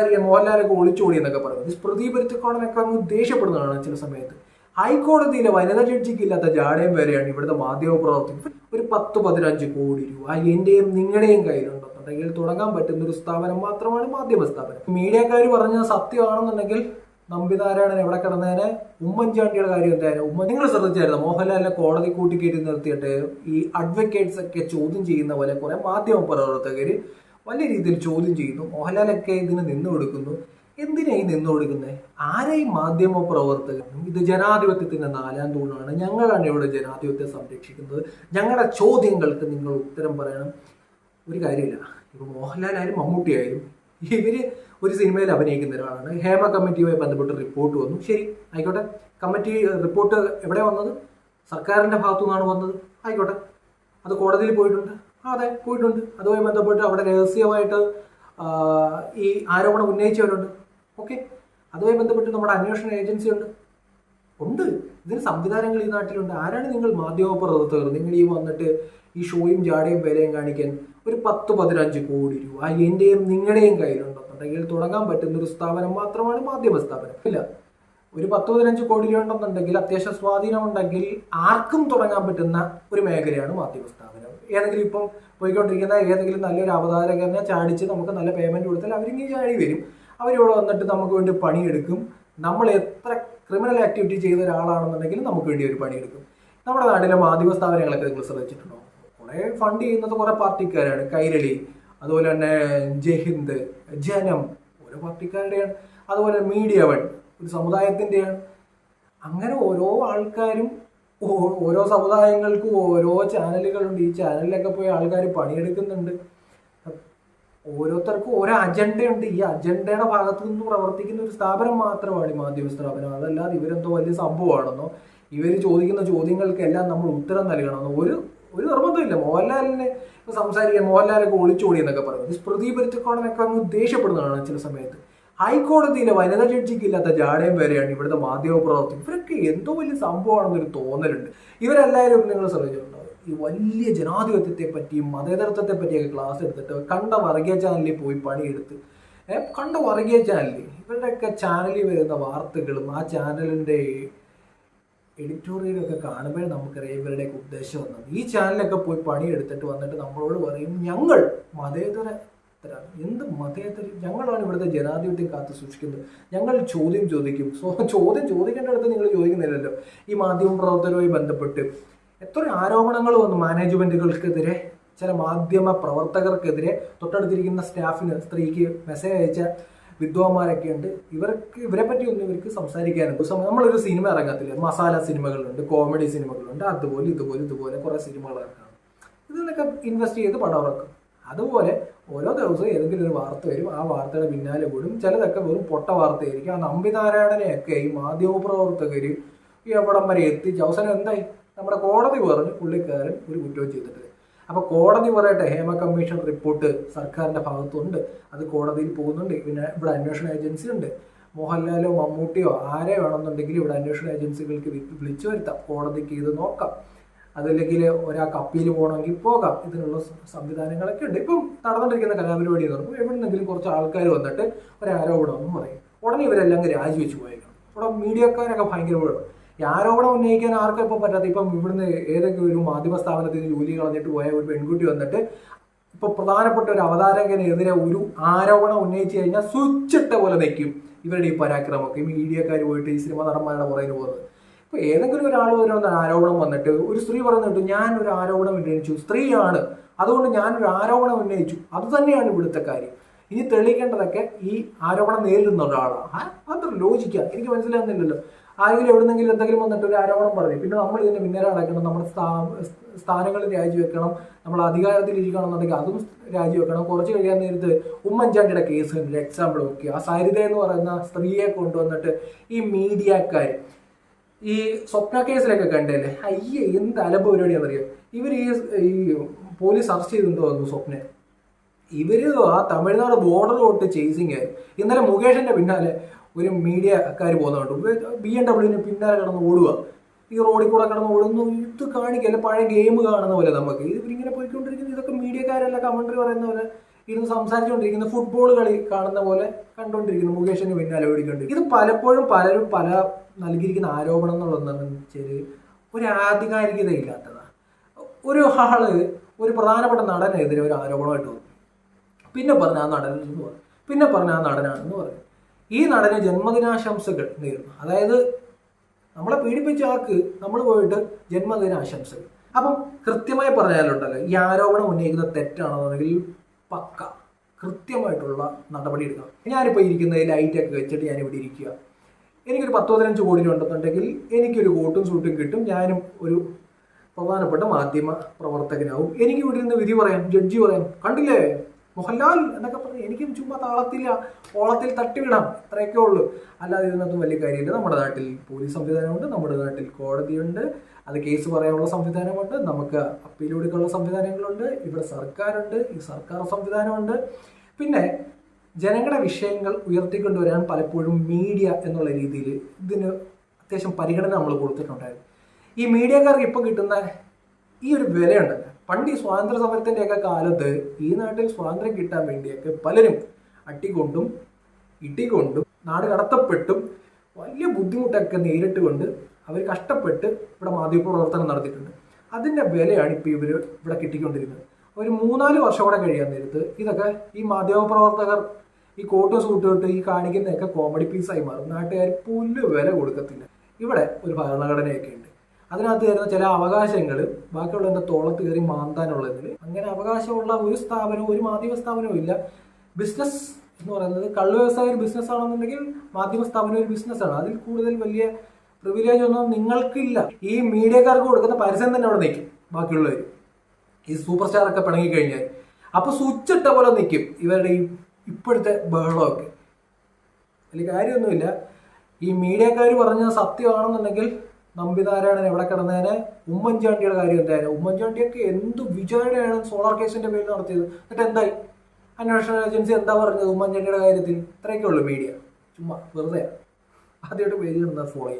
ആയിരിക്കാം മോഹൻലാലൊക്കെ ഒളിച്ചോടി എന്നൊക്കെ പറയുന്നത് സ്മൃതി പരുത്തിക്കോടനൊക്കെ അങ്ങ് ദേഷ്യപ്പെടുന്നതാണ് ചില സമയത്ത്. ഹൈക്കോടതിയിലെ വനിതാ ജഡ്ജിക്ക് ഇല്ലാത്ത ജാടയും വരെയാണ് ഇവിടുത്തെ മാധ്യമ പ്രവർത്തകർ ഒരു പത്ത് പതിനഞ്ച് കോടി രൂപ. എന്റെയും നിങ്ങളുടെയും കയ്യിലുണ്ടെന്നുണ്ടെങ്കിൽ തുടങ്ങാൻ പറ്റുന്ന ഒരു സ്ഥാപനം മാത്രമാണ് മാധ്യമ സ്ഥാപനം. മീഡിയക്കാർ പറഞ്ഞ സത്യമാണെന്നുണ്ടെങ്കിൽ നമ്പിനാരായണൻ എവിടെ കിടന്നതിന് ഉമ്മൻചാണ്ടിയുടെ കാര്യം എന്തായാലും ഉമ്മൻ നിങ്ങൾ ശ്രദ്ധിച്ചായിരുന്നു? മോഹൻലാലിനെ കോടതി കൂട്ടിക്കേറ്റി നിർത്തിയിട്ട് ഈ അഡ്വക്കേറ്റ്സ് ഒക്കെ ചോദ്യം ചെയ്യുന്ന പോലെ കുറെ മാധ്യമ പ്രവർത്തകർ വലിയ രീതിയിൽ ചോദ്യം ചെയ്യുന്നു മോഹൻലാലൊക്കെ ഇതിന് നിന്നു കൊടുക്കുന്നു. എന്തിനാ ഈ നിന്നു കൊടുക്കുന്നത് ആരെയും മാധ്യമ പ്രവർത്തകനും ഇത് ജനാധിപത്യത്തിന്റെ നാലാം തൂണാണ്. ഞങ്ങളാണ് ഇവിടെ ജനാധിപത്യം സംരക്ഷിക്കുന്നത്. ഞങ്ങളുടെ ചോദ്യങ്ങൾക്ക് നിങ്ങൾ ഉത്തരം പറയണം. ഒരു കാര്യമില്ല. ഇപ്പൊ മോഹൻലാൽ ആയാലും മമ്മൂട്ടി ആയാലും ഇവർ ഒരു സിനിമയിൽ അഭിനയിക്കുന്ന ഒരാളാണ്. ഹേമ കമ്മിറ്റിയുമായി ബന്ധപ്പെട്ട് റിപ്പോർട്ട് വന്നു. ശരി ആയിക്കോട്ടെ. കമ്മിറ്റി റിപ്പോർട്ട് എവിടെ വന്നത്? സർക്കാരിന്റെ ഭാഗത്തു നിന്നാണ് വന്നത്. ആയിക്കോട്ടെ. അത് കോടതിയിൽ പോയിട്ടുണ്ട്. അതെ പോയിട്ടുണ്ട്. അതുമായി ബന്ധപ്പെട്ട് അവിടെ രഹസ്യമായിട്ട് ഈ ആരോപണം ഉന്നയിച്ചവരുണ്ട്. ഓക്കെ? അതുമായി ബന്ധപ്പെട്ട് നമ്മുടെ അന്വേഷണ ഏജൻസി ഉണ്ട്. ഉണ്ട് ഇതിന് സംവിധാനങ്ങൾ ഈ നാട്ടിലുണ്ട്. ആരാണ് നിങ്ങൾ മാധ്യമ പ്രവർത്തകർ നിങ്ങൾ ഈ വന്നിട്ട് ഈ ഷോയും ജാടയും വിലയും കാണിക്കാൻ ഒരു പത്ത് പതിനഞ്ച് കോടി രൂപ എന്റെയും നിങ്ങളുടെയും കയ്യിലുണ്ടെന്നുണ്ടെങ്കിൽ തുടങ്ങാൻ പറ്റുന്ന ഒരു സ്ഥാപനം മാത്രമാണ് മാധ്യമ സ്ഥാപനം. ഇല്ല. ഒരു പത്ത് പതിനഞ്ച് കോടി രൂപ ഉണ്ടെന്നുണ്ടെങ്കിൽ അത്യാവശ്യം സ്വാധീനം ഉണ്ടെങ്കിൽ ആർക്കും തുടങ്ങാൻ പറ്റുന്ന ഒരു മേഖലയാണ് മാധ്യമ സ്ഥാപനം. ഏതെങ്കിലും ഇപ്പം പോയിക്കൊണ്ടിരിക്കുന്ന ഏതെങ്കിലും നല്ലൊരു അവതാരകനെ ചാടിച്ച് നമുക്ക് നല്ല പേയ്മെന്റ് കൊടുത്താൽ അവരിങ്ങനെ ചാടി വരും. അവരിവിടെ വന്നിട്ട് നമുക്ക് വേണ്ടി പണിയെടുക്കും. നമ്മൾ എത്ര ക്രിമിനൽ ആക്ടിവിറ്റി ചെയ്ത ഒരാളാണെന്നുണ്ടെങ്കിൽ നമുക്ക് വേണ്ടി ഒരു പണിയെടുക്കും. നമ്മുടെ നാട്ടിലെ മാധ്യമ സ്ഥാപനങ്ങളൊക്കെ നിങ്ങൾ ശ്രദ്ധിച്ചിട്ടുണ്ടോ? കുറെ ഫണ്ട് ചെയ്യുന്നത് കുറെ പാർട്ടിക്കാരാണ്. കൈരളി അതുപോലെ തന്നെ ജയ്ഹിന്ദ് ജനം ഓരോ പാർട്ടിക്കാരുടെയാണ്. അതുപോലെ മീഡിയ വൺ ഒരു സമുദായത്തിന്റെയാണ്. അങ്ങനെ ഓരോ ആൾക്കാരും ഓരോ സമുദായങ്ങൾക്കും ഓരോ ചാനലുകളുണ്ട്. ഈ ചാനലിലൊക്കെ പോയി ആൾക്കാർ പണിയെടുക്കുന്നുണ്ട്. ഓരോരുത്തർക്കും ഓരോ അജണ്ടയുണ്ട്. ഈ അജണ്ടയുടെ ഭാഗത്തു നിന്ന് പ്രവർത്തിക്കുന്ന ഒരു സ്ഥാപനം മാത്രമാണ് ഈ മാധ്യമ സ്ഥാപനം. അതല്ലാതെ ഇവരെന്തോ വലിയ സംഭവമാണെന്നോ ഇവർ ചോദിക്കുന്ന ചോദ്യങ്ങൾക്കെല്ലാം നമ്മൾ ഉത്തരം നൽകണമെന്നോ ഒരു ഒരു നിർബന്ധമില്ല. മോഹൻലാലിനെ സംസാരിക്കാൻ മോഹൻലാലൊക്കെ ഒളിച്ചോടി എന്നൊക്കെ പറയുന്നത്. സ്മൃതി പരുത്തിക്കോടനൊക്കെ അങ്ങ് ദേഷ്യപ്പെടുന്നതാണ് ചില സമയത്ത്. ഹൈക്കോടതിയിലെ വനിതാ ജഡ്ജിക്ക് ഇല്ലാത്ത ജാടയും വരെയാണ് ഇവിടുത്തെ മാധ്യമ പ്രവർത്തകർ ഇവരൊക്കെ എന്തോ വലിയ സംഭവമാണെന്നൊരു തോന്നലുണ്ട്. ഇവരെല്ലാവരും നിങ്ങൾ ശ്രദ്ധിച്ചിട്ടുണ്ടാവും ഈ വലിയ ജനാധിപത്യത്തെ പറ്റിയും മതേതരത്വത്തെ പറ്റിയൊക്കെ ക്ലാസ് എടുത്തിട്ട് കണ്ട വർഗീയ ചാനലിൽ പോയി പണിയെടുത്ത് കണ്ട വർഗീയ ചാനലിൽ ഇവരുടെയൊക്കെ ചാനലിൽ വരുന്ന വാർത്തകളും ആ ചാനലിന്റെ എഡിറ്റോറിയലൊക്കെ കാണുമ്പോഴേ നമുക്കറിയാം ഇവരുടെയൊക്കെ ഉദ്ദേശം വന്നത് ഈ ചാനലൊക്കെ പോയി പണിയെടുത്തിട്ട് വന്നിട്ട് നമ്മളോട് പറയും ഞങ്ങൾ മതേതരത്തരാണ് എന്ത് മതേതര ഞങ്ങളാണ് ഇവിടുത്തെ ജനാധിപത്യം കാത്തു സൂക്ഷിക്കുന്നത്. ഞങ്ങൾ ചോദ്യം ചോദിക്കും. ചോദ്യം ചോദ്യം ചോദിക്കേണ്ടടുത്ത് നിങ്ങൾ ചോദിക്കുന്നില്ലല്ലോ. ഈ മാധ്യമ പ്രവർത്തകരുമായി ബന്ധപ്പെട്ട് എത്ര ആരോപണങ്ങൾ വന്നു മാനേജ്മെന്റുകൾക്കെതിരെ? ചില മാധ്യമ പ്രവർത്തകർക്കെതിരെ. തൊട്ടടുത്തിരിക്കുന്ന സ്റ്റാഫിന് സ്ത്രീക്ക് മെസ്സേജ് അയച്ച വിദ്വാന്മാരൊക്കെ ഉണ്ട് ഇവർക്ക് ഇവരെ പറ്റി ഒന്നും ഇവർക്ക് സംസാരിക്കാനുണ്ട് നമ്മളൊരു സിനിമ ഇറങ്ങത്തില്ല? മസാല സിനിമകളുണ്ട് കോമഡി സിനിമകളുണ്ട്. അതുപോലെ ഇതുപോലെ ഇതുപോലെ കുറെ സിനിമകൾ ഇറക്കണം ഇതിനൊക്കെ ഇൻവെസ്റ്റ് ചെയ്ത് പടം ഇറക്കും. അതുപോലെ ഓരോ ദിവസവും ഏതെങ്കിലും ഒരു വാർത്ത വരും. ആ വാർത്തയുടെ പിന്നാലെ കൂടും. ചിലതൊക്കെ വെറും പൊട്ട വാർത്തയായിരിക്കും. ആ നമ്പിനാരായണനെയൊക്കെ ഈ മാധ്യമപ്രവർത്തകർ ഈ അവിടം വരെ എത്തിച്ച് അവസാനം എന്തായി? നമ്മുടെ കോടതി പറഞ്ഞ് പുള്ളിക്കാരൻ ഒരു കുറ്റവും ചെയ്തിട്ടില്ല. അപ്പോൾ കോടതി പറയട്ടെ ഹേമ കമ്മീഷൻ റിപ്പോർട്ട് സർക്കാരിന്റെ ഭാഗത്തുണ്ട്. അത് കോടതിയിൽ പോകുന്നുണ്ട്. പിന്നെ ഇവിടെ അന്വേഷണ ഏജൻസി ഉണ്ട്. മോഹൻലാലോ മമ്മൂട്ടിയോ ആരെ വേണമെന്നുണ്ടെങ്കിൽ ഇവിടെ അന്വേഷണ ഏജൻസികൾക്ക് വിളിച്ചു വരുത്താം. കോടതിക്ക് ഇത് നോക്കാം. അതല്ലെങ്കിൽ ഒരാൾക്ക് അപ്പീൽ പോകണമെങ്കിൽ പോകാം. ഇതിനുള്ള സംവിധാനങ്ങളൊക്കെ ഉണ്ട്. ഇപ്പം നടന്നുകൊണ്ടിരിക്കുന്ന കലാപരിപാടി എന്ന് പറയുമ്പോൾ എവിടെന്നെങ്കിലും കുറച്ച് ആൾക്കാർ വന്നിട്ട് ഒരു ആരോപണം എന്ന് പറയും. ഉടനെ ഇവരെല്ലാം രാജിവെച്ച് പോയേക്കണം. ഇവിടെ മീഡിയക്കാരൊക്കെ ഭയങ്കര ഈ ആരോപണം ഉന്നയിക്കാൻ ആർക്കും ഇപ്പം പറ്റാത്ത ഇപ്പം ഇവിടുന്ന് ഏതെങ്കിലും ഒരു മാധ്യമ സ്ഥാപനത്തിൽ ജോലി കളഞ്ഞിട്ട് പോയ ഒരു പെൺകുട്ടി വന്നിട്ട് ഇപ്പൊ പ്രധാനപ്പെട്ട ഒരു അവതാരകനെതിരെ ഒരു ആരോപണം ഉന്നയിച്ചു കഴിഞ്ഞാൽ സ്വിച്ചിട്ട പോലെ നിൽക്കും. ഇവരുടെ ഈ പരാക്രമമൊക്കെ മീഡിയക്കാർ പോയിട്ട് ഈ സിനിമ നടന്മാരുടെ പുറകിൽ പോകുന്നത്. ഇപ്പൊ ഏതെങ്കിലും ഒരാൾ വരുന്ന ആരോപണം വന്നിട്ട് ഒരു സ്ത്രീ പറഞ്ഞിട്ട് ഞാൻ ഒരു ആരോപണം ഉന്നയിച്ചു. സ്ത്രീയാണ്. അതുകൊണ്ട് ഞാൻ ഒരു ആരോപണം ഉന്നയിച്ചു. അത് തന്നെയാണ് ഇവിടുത്തെ കാര്യം. ഇനി തെളിയിക്കേണ്ടതൊക്കെ ഈ ആരോപണം നേരിടുന്ന ഒരാളാണ് അത്ര ലോചിക്കുക എനിക്ക് മനസ്സിലാകുന്നില്ലല്ലോ. ആരെങ്കിലും എവിടെന്നെങ്കിലും എന്തെങ്കിലും വന്നിട്ട് ഒരു ആരോപണം പറഞ്ഞു. പിന്നെ നമ്മൾ ഇതിന്റെ അടയ്ക്കണം. നമ്മുടെ സ്ഥാ- സ്ഥാനങ്ങളിൽ രാജിവെക്കണം നമ്മൾ അധികാരത്തിൽ ഇരിക്കണം എന്നുണ്ടെങ്കിൽ അതും രാജിവെക്കണം കുറച്ച് കഴിയാൻ നേരത്ത് ഉമ്മൻചാണ്ടിയുടെ കേസ് എക്സാമ്പിൾ നോക്കി ആ സരിത എന്ന് പറയുന്ന സ്ത്രീയെ കൊണ്ടുവന്നിട്ട് ഈ മീഡിയക്കാർ ഈ സ്വപ്ന കേസിലൊക്കെ കണ്ടല്ലേ? അയ്യേ എന്ത് അലമ്പ പരിപാടിയാണെന്നറിയോ ഇവർ ഈ ഈ പോലീസ് അറസ്റ്റ് ചെയ്തെന്ന് തോന്നുന്നു സ്വപ്നെ. ഇവർ ആ തമിഴ്നാട് ബോർഡർ തൊട്ട് ചേസിങ് ആയി. ഇന്നലെ മുകേഷിന്റെ പിന്നാലെ ഒരു മീഡിയക്കാർ പോകുന്നുണ്ട്. ബി എം ഡബ്ല്യുവിന് പിന്നാലെ കിടന്ന് ഓടുക. ഈ റോഡിൽ കൂടെ കിടന്ന് ഓടുന്നു ഇത് കാണിക്കല്ല. പഴയ ഗെയിം കാണുന്ന പോലെ നമുക്ക്. ഇവരിങ്ങനെ പോയിക്കൊണ്ടിരിക്കുന്നത് ഇതൊക്കെ മീഡിയക്കാരല്ല കമന്ററി പറയുന്ന പോലെ. ഇരുന്ന് സംസാരിച്ചുകൊണ്ടിരിക്കുന്ന ഫുട്ബോൾ കളി കാണുന്ന പോലെ കണ്ടുകൊണ്ടിരിക്കുന്നു മുകേഷിന് പിന്നെ ഓടിക്കൊണ്ടിരിക്കുന്നു ഇത് പലപ്പോഴും പലരും പല നൽകിയിരിക്കുന്ന ആരോപണം എന്നുള്ളതെന്ന് വെച്ചാൽ ഒരു ആധികാരികത ഇല്ലാത്തതാണ് ഒരു ആൾ ഒരു പ്രധാനപ്പെട്ട നടനെതിരെ ഒരു ആരോപണമായിട്ട് വന്നു പിന്നെ പറഞ്ഞ ആ നടനെന്ന് പറഞ്ഞു. പിന്നെ പറഞ്ഞ ആ നടനാണെന്ന് പറഞ്ഞു. ഈ നടന് ജന്മദിനാശംസകൾ നേരുന്നു. അതായത് നമ്മളെ പീഡിപ്പിച്ച ആൾക്ക് നമ്മൾ പോയിട്ട് ജന്മദിനാശംസകൾ. അപ്പം കൃത്യമായി പറഞ്ഞാലുണ്ടല്ലോ ഈ ആരോപണം ഉന്നയിക്കുന്നത് തെറ്റാണെന്നുണ്ടെങ്കിൽ പക്ക കൃത്യമായിട്ടുള്ള നടപടി എടുക്കണം. ഞാനിപ്പോൾ ഇരിക്കുന്ന ലൈറ്റൊക്കെ വെച്ചിട്ട് ഞാനിവിടെ ഇരിക്കുക. എനിക്കൊരു പത്ത് പതിനഞ്ച് കോടി ഉണ്ടെന്നുണ്ടെങ്കിൽ എനിക്കൊരു കോട്ടും സൂട്ടും കിട്ടും. ഞാനും ഒരു പ്രധാനപ്പെട്ട മാധ്യമ പ്രവർത്തകനാവും. എനിക്ക് ഇവിടെ നിന്ന് വിധി പറയാം ജഡ്ജി പറയാം. കണ്ടില്ലേ? മോഹൻലാൽ എന്നൊക്കെ പറഞ്ഞ് എനിക്കും ചുമ്മാ താളത്തില്ല ഓളത്തിൽ തട്ടിവിടാം. ഇത്രയൊക്കെ ഉള്ളൂ. അല്ലാതെ ഇതിനകത്തും വലിയ കാര്യമില്ല. നമ്മുടെ നാട്ടിൽ പോലീസ് സംവിധാനമുണ്ട് നമ്മുടെ നാട്ടിൽ കോടതിയുണ്ട്. അത് കേസ് പറയാനുള്ള സംവിധാനമുണ്ട് നമുക്ക് അപ്പീൽ കൊടുക്കാനുള്ള സംവിധാനങ്ങളുണ്ട് ഇവിടെ സർക്കാരുണ്ട് ഈ സർക്കാർ സംവിധാനമുണ്ട്. പിന്നെ ജനങ്ങളുടെ വിഷയങ്ങൾ ഉയർത്തിക്കൊണ്ടുവരാൻ പലപ്പോഴും മീഡിയ എന്നുള്ള രീതിയിൽ ഇതിന് അത്യാവശ്യം പരിഗണന നമ്മൾ കൊടുത്തിട്ടുണ്ടായിരുന്നു. ഈ മീഡിയക്കാർക്ക് ഇപ്പം കിട്ടുന്ന ഈ ഒരു വിലയുണ്ട്. പണ്ട് ഈ സ്വാതന്ത്ര്യ സമരത്തിന്റെയൊക്കെ കാലത്ത് ഈ നാട്ടിൽ സ്വാതന്ത്ര്യം കിട്ടാൻ വേണ്ടിയൊക്കെ പലരും അട്ടിക്കൊണ്ടും ഇട്ടിക്കൊണ്ടും നാട് കടത്തപ്പെട്ടും വലിയ ബുദ്ധിമുട്ടൊക്കെ നേരിട്ട് കൊണ്ട് അവർ കഷ്ടപ്പെട്ട് ഇവിടെ മാധ്യമപ്രവർത്തനം നടത്തിയിട്ടുണ്ട്. അതിന്റെ വിലയാണ് ഇപ്പോൾ ഇവർ ഇവിടെ കിട്ടിക്കൊണ്ടിരിക്കുന്നത്. ഒരു മൂന്നാൽ വർഷം കൂടെ കഴിയാൻ നേരത്ത് ഇതൊക്കെ ഈ മാധ്യമപ്രവർത്തകർ ഈ കോട്ട് സൂട്ടിട്ട് ഈ കാണിക്കുന്നതൊക്കെ കോമഡി പീസായി മാറും. നാട്ടുകാർ പുല്ല് വില കൊടുക്കത്തില്ല. ഇവിടെ ഒരു ഭരണഘടനയൊക്കെ ഉണ്ട് അതിനകത്ത് വരുന്ന ചില അവകാശങ്ങൾ ബാക്കിയുള്ളതിന്റെ തോളത്ത് കയറി മാന്താനുള്ളതിൽ അങ്ങനെ അവകാശമുള്ള ഒരു സ്ഥാപനവും ഒരു മാധ്യമ സ്ഥാപനവും ഇല്ല. ബിസിനസ് എന്ന് പറയുന്നത് കള്ളു വ്യവസായ ഒരു ബിസിനസ് ആണെന്നുണ്ടെങ്കിൽ മാധ്യമ സ്ഥാപനം ഒരു ബിസിനസ്സാണ് അതിൽ കൂടുതൽ വലിയ പ്രിവിലേജ് ഒന്നും നിങ്ങൾക്കില്ല. ഈ മീഡിയക്കാർക്ക് കൊടുക്കുന്ന പരസ്യം തന്നെ അവിടെ നിൽക്കും. ബാക്കിയുള്ളവർ. ഈ സൂപ്പർ സ്റ്റാർ ഒക്കെ പിണങ്ങി കഴിഞ്ഞാൽ അപ്പൊ സ്വിച്ച് ഇട്ട പോലെ നിൽക്കും ഇവരുടെ ഈ ഇപ്പോഴത്തെ ബഹളമൊക്കെ. വലിയ കാര്യമൊന്നുമില്ല. ഈ മീഡിയക്കാർ പറഞ്ഞ സത്യമാണെന്നുണ്ടെങ്കിൽ നമ്പിനാരായണൻ എവിടെ കിടന്നതിന് ഉമ്മൻചാണ്ടിയുടെ കാര്യം എന്തായാലും. ഉമ്മൻചാണ്ടിയൊക്കെ എന്ത് വിചാരണയാണ് സോളാർ കേസിന്റെ പേരിൽ നടത്തിയത്? എന്നിട്ട് എന്തായി? അന്വേഷണ ഏജൻസി എന്താ പറഞ്ഞത് ഉമ്മൻചാണ്ടിയുടെ കാര്യത്തിൽ? ഇത്രയൊക്കെ ഉള്ളൂ മീഡിയ ചുമ്മാ വെറുതെ ആദ്യമായിട്ട് പേജ് ഫോളോ ചെയ്യും